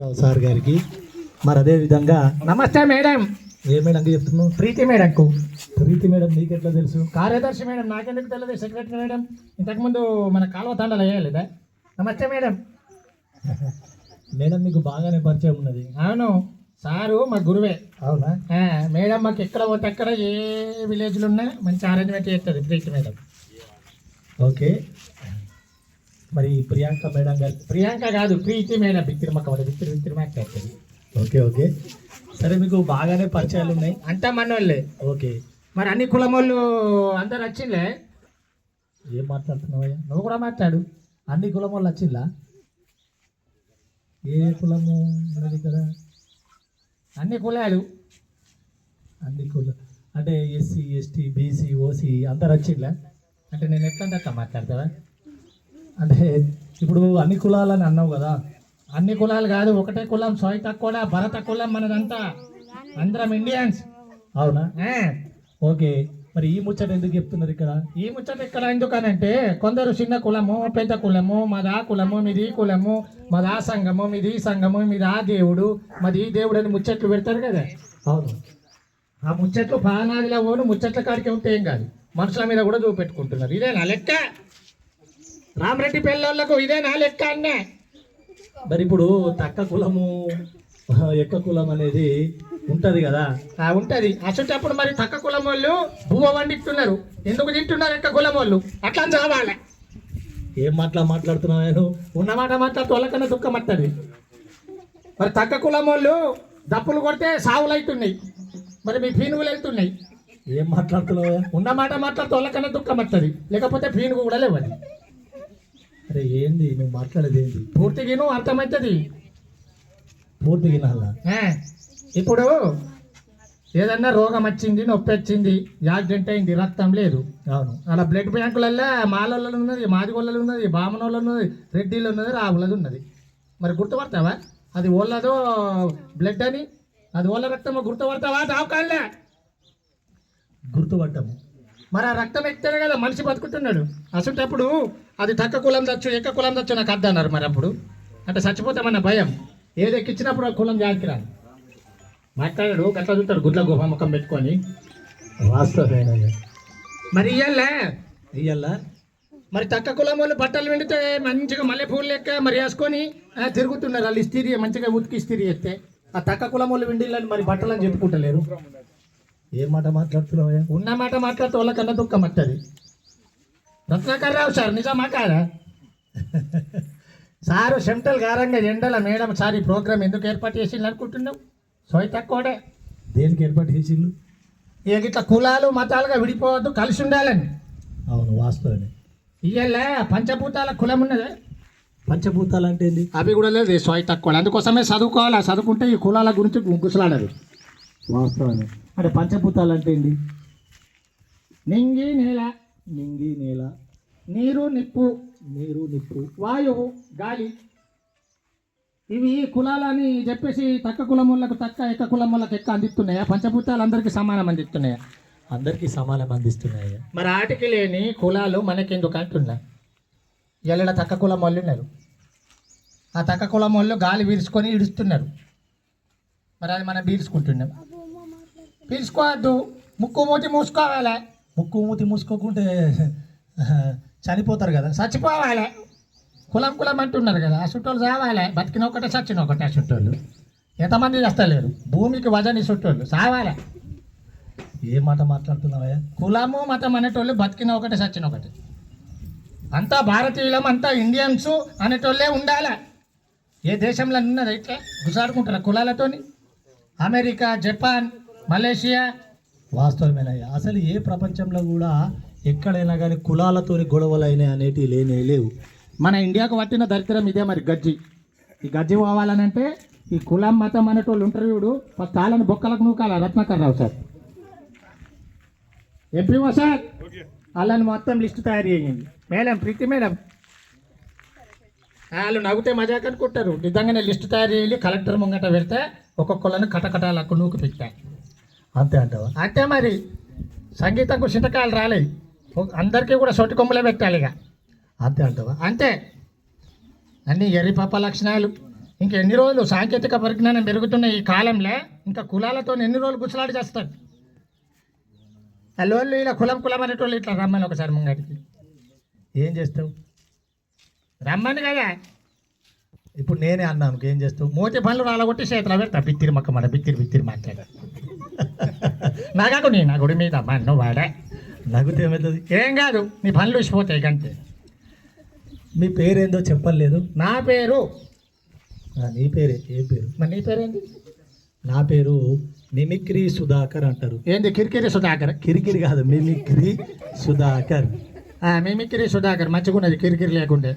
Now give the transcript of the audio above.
Sir గారికి. మరి అదే విధంగా నమస్తే మేడం. ఏ మేడంకి చెప్తున్నావు? ప్రీతి మేడంకు. ప్రీతి మేడం నీకు ఎట్లా తెలుసు? కార్యదర్శి మేడం నాకెందుకు తెలియదు సెక్రటరీ మేడం? ఇంతకుముందు మన కాలువ తండలు వేయలేదా నమస్తే మేడం. మేడం మీకు బాగానే పరిచయం ఉన్నది. అవును సారు మా గురువే. అవునా? మేడం మాకు ఎక్కడ పోతే అక్కడ ఏ విలేజ్లు ఉన్నా మంచి అరేంజ్మెంట్ చేస్తుంది ప్రీతి మేడం. ఓకే. మరి ప్రియాంక మేడం గారు ప్రియాంక కాదు ప్రీతి మేడం వాడు బిత్తిరి బిత్తిరిమక్క వస్తుంది ఓకే ఓకే. సరే మీకు బాగానే పరిచయాలు ఉన్నాయి. అంతా మనోళ్ళే. ఓకే. మరి అన్ని కులం వాళ్ళు అందరు వచ్చిందే ఏం మాట్లాడుతున్నావయ్యా నువ్వు కూడా మాట్లాడు. అన్ని కులం వాళ్ళు వచ్చిందా ఏ కులము ఉన్నది కదా? అన్ని కులాలు. అన్ని కులం అంటే ఎస్సీ ఎస్టీ బీసీ ఓసీ అందరు వచ్చిందా అంటే నేను ఎట్లా మాట్లాడతావా? అంటే ఇప్పుడు అన్ని కులాలని అన్నావు కదా. అన్ని కులాలు కాదు ఒకటే కులం సోయిత కూడా భరత కులం మనదంతా అందరం ఇండియన్స్. అవునా? ఓకే. మరి ఈ ముచ్చట ఎందుకు చెప్తున్నారు ఇక్కడ? ఈ ముచ్చట ఇక్కడ ఎందుకనంటే కొందరు చిన్న కులము పెద్ద కులము మాది ఆ కులము మీది ఈ కులము మాది ఆ సంఘము మీది ఈ సంఘము మీది ఆ దేవుడు మాది ఈ దేవుడు అని ముచ్చట్లు పెడతారు కదా. అవును. ఆ ముచ్చట్లు పానాదిలో పోను ముచ్చట్ల కాడికి ఉంటే ఏం కాదు. మనుషుల మీద కూడా చూపెట్టుకుంటున్నారు. ఇదే నా లెక్క? రామరెడ్డి పిల్లలకు ఇదే నా లెక్క అన్నే? మరి ఇప్పుడు తక్క కులము ఎక్క కులం అనేది ఉంటది కదా. ఆ, ఉంటది. అసలు మరి తక్క కులం వాళ్ళు బువ్వ వండిస్తున్నారు ఎందుకు తింటున్నారు ఎక్క కులం వాళ్ళు? అట్లా చావాలి ఏం మాట్లా మాట్లాడుతున్నావు నేను? ఉన్నమాట మాట్లాడుతూ వాళ్ళకన్నా దుఃఖం వస్తుంది మరి తక్క కులం వాళ్ళు దప్పులు కొడితే సావులు అవుతున్నాయి మరి మీ పీనుగులు వెళ్తున్నాయి. ఏం మాట్లాడుతున్నావా? ఉన్నమాట మాట్లాడుతూ వాళ్ళకన్నా దుఃఖం వస్తుంది లేకపోతే పీనుగు కూడా లేవది. అరే ఏంది? నువ్వు మాట్లాడేది ఏంది? పూర్తిగా అర్థమవుతుంది. పూర్తి వినాలా? ఆ, ఇప్పుడు ఏదన్నా రోగం వచ్చింది నొప్పి వచ్చింది యాక్సిడెంట్ అయింది రక్తం లేదు. అవును. అలా బ్లడ్ బ్యాంకులల్లో మాలల్లో ఉన్నది మాదిగోళ్ళలో ఉన్నది బామనోళ్ళలో ఉన్నది రెడ్డిలో ఉన్నది రావులది ఉన్నది. మరి గుర్తుపడతావా? అది ఓళ్ళదో బ్లడ్ అని అది ఓళ్ళ రక్తమో గుర్తుపడతావా? దావకాళ్ళే. గుర్తుపట్టము. మరి ఆ రక్తం ఎక్కితేనే కదా మనిషి బతుకుతున్నాడు. అసలు అది తక్క కులం తెచ్చు ఎక్క కులం తెచ్చు నాకు అర్థం అన్నారు మరి అప్పుడు. అంటే చచ్చిపోతామన్న భయం. ఏది ఎక్కించినప్పుడు ఆ కులం జాగ్రత్త రాదు. మాట్లాడాడు గట్లా చూస్తాడు గుడ్ల గుహ ముఖం పెట్టుకొని. వాస్తవమైన మరి ఇయ్యాలే? ఇయ్యాల? మరి తక్క కులం వాళ్ళు బట్టలు వెండితే మంచిగా మల్లె పూలు లెక్క మరి వేసుకొని తిరుగుతున్నారు. వాళ్ళు ఇస్తిరి మంచిగా ఉతికి ఇస్తిరి చేస్తే ఆ తక్క కులం వాళ్ళు వెండిళ్ళని మరి బట్టలు అని చెప్పుకుంటలేరు. ఏం మాట మాట్లాడుతున్నావా ఉన్న మాట మాట్లాడితే వాళ్ళకన్నా దుఃఖం వస్తుంది రత్నాకర్ రావు సార్ నిజమా కాదా? సారు సెంట్రల్ గారంగా ఎండల మేడం సార్ ఈ ప్రోగ్రామ్ ఎందుకు ఏర్పాటు చేసింది అనుకుంటున్నావు? సోయి తక్కువడే. దేనికి ఏర్పాటు చేసిండు ఇక ఇట్లా కులాలు మతాలుగా విడిపోవద్దు కలిసి ఉండాలని. అవును వాస్తవమే. ఇయ్యలే పంచభూతాల కులం ఉన్నదే. పంచభూతాలు అంటే ఏంది? అవి కూడా లేదు సోయి తక్కువ అందుకోసమే చదువుకోవాలి? చదువుకుంటే ఈ కులాల గురించి గుసలాడదు వాస్తవమే. అంటే పంచభూతాలు అంటే ఏంది నింగి నేల నింగి నేల నీరు నిప్పు నీరు నిప్పు వాయువు గాలి. ఇవి కులాలని చెప్పేసి తక్క కులం వాళ్ళకు తక్క ఎక్క కులం వాళ్ళకి ఎక్క అందిస్తున్నాయా? పంచభూతాలు అందరికీ సమానం అందిస్తున్నాయా? అందరికీ సమానం అందిస్తున్నాయి? మరి ఆటికి లేని కులాలు మనకెందుకు అంటున్నా? ఎల్లడ తక్క కులం వాళ్ళు ఉన్నారు. ఆ తక్క కులం వాళ్ళు గాలి పీల్చుకొని ఇడుస్తున్నారు. మరి అది మనం పీల్చుకుంటున్నాం పిలుచుకోవద్దు. ముక్కు మూతి మూసుకోవాలి. ముక్కు మూతి మూసుకోకుంటే చనిపోతారు కదా. చచ్చిపోవాలి. కులం కులం అంటున్నారు కదా. ఆ చుట్టోళ్ళు చావాలి. బతికిన ఒకటే చచ్చిన ఒకటే ఆ చుట్టోళ్ళు ఎంతమంది చేస్తలేరు భూమికి వజని చుట్టోళ్ళు చావాలి. ఏ మాట మాట్లాడుతున్నావా కులము మతం అనేటోళ్ళు బతికిన ఒకటే చచ్చిన ఒకటి అంతా భారతీయులం అంతా ఇండియన్స్ అనేటోళ్ళే ఉండాలి. ఏ దేశంలో ఉన్నది ఇట్లా గుసాడుకుంటారా కులాలతోని. America Japan Malaysia? వాస్తవమేనయ్యా అసలు ఏ ప్రపంచంలో కూడా ఎక్కడైనా కానీ కులాలతోని గొడవలు అయినాయి అనేటివి లేనే లేవు. మన ఇండియాకు పట్టిన దరిద్రం ఇదే మరి గజ్జి. ఈ గజ్జి పోవాలనంటే ఈ కులం మతం అనేటోళ్ళు ఉంటారు చూడు. ఫస్ట్ కాళ్ళని బొక్కలకు Nukala Ratnakar Rao sir. MP sir? వాళ్ళని మొత్తం లిస్టు తయారు చేయండి. Madam Preethi madam. వాళ్ళు నవ్వుతే మజాక్ అనుకుంటారు. నిజంగానే లిస్టు తయారు చేయాలి కలెక్టర్ ముంగట పెడితే ఒక్కొక్కళ్ళని కటకటాలకు నూకు పెట్టా అంతే అంటావా? అంతే మరి సంగీతంకు చింతకాయలు రాలేదు అందరికీ కూడా సొట్టి కొమ్మలే పెట్టాలి ఇక అంతే అంటావా? అంతే. అన్ని ఎర్రి పాప లక్షణాలు. ఇంక ఎన్ని రోజులు సాంకేతిక పరిజ్ఞానం పెరుగుతున్న ఈ కాలంలో ఇంకా కులాలతో ఎన్ని రోజులు గుసలాడి చేస్తారు? అల్లోళ్ళు ఇలా కులం కులం అనేటోళ్ళు ఇట్లా రమ్మని ఒకసారి ముంగడికి ఏం చేస్తావు? రమ్మని కదా. ఇప్పుడు నేనే అన్నాను ఏం చేస్తావు? మూతి పనులు రాలగొట్టి చేతిలో పెడతా. బిత్తిరి మొక్క మాట బిత్తిరి బిత్తిరి మాట్లాడ నాగాకు నీ నా గుడి మీద మన్ను వాడా నవ్వుతే ఏమవుతుంది ఏం కాదు నీ పనులు ఇచ్చిపోతాయి కంటే మీ పేరేందో చెప్పలేదు నా పేరు నీ పేరే ఏ పేరు మరి నీ పేరేంటి నా పేరు మిమిక్రీ సుధాకర్ అంటారు ఏంది కిరికిరి సుధాకర్ కిరికిరి కాదు మిమిక్రీ సుధాకర్ మిమిక్రీ సుధాకర్ మంచిగున్నది కిరికిరి లేకుండే